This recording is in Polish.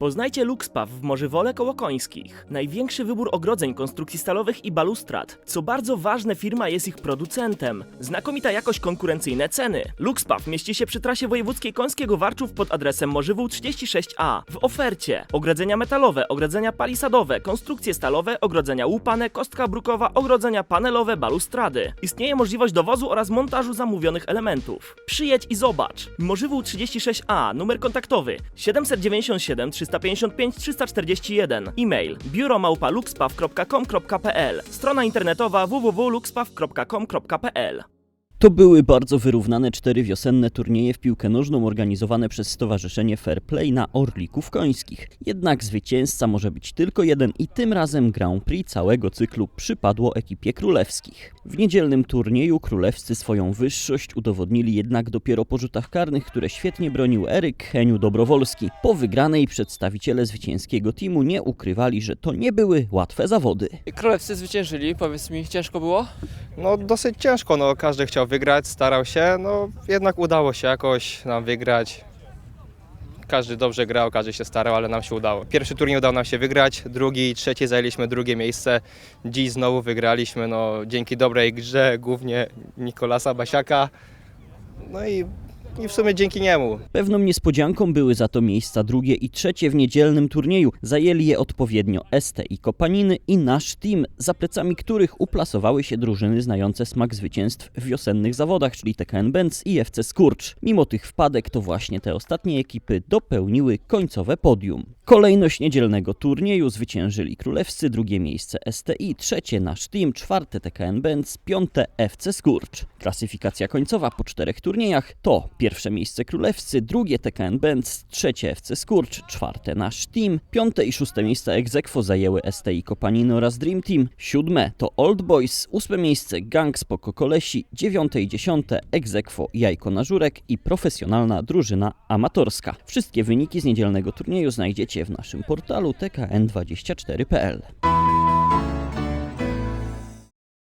Poznajcie Luxpaw w Morzywole koło Końskich. Największy wybór ogrodzeń konstrukcji stalowych i balustrad. Co bardzo ważne, firma jest ich producentem. Znakomita jakość, konkurencyjne ceny. Luxpaw mieści się przy trasie wojewódzkiej Końskiego Warczów pod adresem Morzywół 36A. W ofercie ogrodzenia metalowe, ogrodzenia palisadowe, konstrukcje stalowe, ogrodzenia łupane, kostka brukowa, ogrodzenia panelowe, balustrady. Istnieje możliwość dowozu oraz montażu zamówionych elementów. Przyjedź i zobacz. Morzywół 36A, numer kontaktowy 797 355 341. E-mail biuromałpaluxpaw.com.pl Strona internetowa www.luxpaw.com.pl To były bardzo wyrównane cztery wiosenne turnieje w piłkę nożną organizowane przez Stowarzyszenie Fair Play na Orlików Końskich. Jednak zwycięzca może być tylko jeden i tym razem Grand Prix całego cyklu przypadło ekipie królewskich. W niedzielnym turnieju królewscy swoją wyższość udowodnili jednak dopiero po rzutach karnych, które świetnie bronił Eryk Heniu Dobrowolski. Po wygranej przedstawiciele zwycięskiego teamu nie ukrywali, że to nie były łatwe zawody. Królewscy zwyciężyli, powiedz mi, ciężko było? No dosyć ciężko, no każdy chciał wygrać, starał się, no jednak udało się jakoś nam wygrać. Każdy dobrze grał, każdy się starał, ale nam się udało. Pierwszy turniej udało nam się wygrać, drugi i trzeci zajęliśmy drugie miejsce. Dziś znowu wygraliśmy, no dzięki dobrej grze, głównie Nikolasa Basiaka. No i, i w sumie dzięki niemu. Pewną niespodzianką były za to miejsca drugie i trzecie w niedzielnym turnieju. Zajęli je odpowiednio ST i Kopaniny i nasz team, za plecami których uplasowały się drużyny znające smak zwycięstw w wiosennych zawodach, czyli TKN Benz i FC Skurcz. Mimo tych wpadek to właśnie te ostatnie ekipy dopełniły końcowe podium. Kolejność niedzielnego turnieju zwyciężyli królewscy, drugie miejsce STI, trzecie nasz team, czwarte TKN Benz, piąte FC Skurcz. Klasyfikacja końcowa po czterech turniejach to pierwsze miejsce królewscy, drugie TKN Benz, trzecie FC Skurcz, czwarte nasz team, piąte i szóste miejsca egzekwo zajęły STI Kopaniny oraz Dream Team, siódme to Old Boys, ósme miejsce Gang Spoko Kolesi, dziewiąte i dziesiąte egzekwo Jajko na Żurek i profesjonalna drużyna amatorska. Wszystkie wyniki z niedzielnego turnieju znajdziecie w naszym portalu tkn24.pl.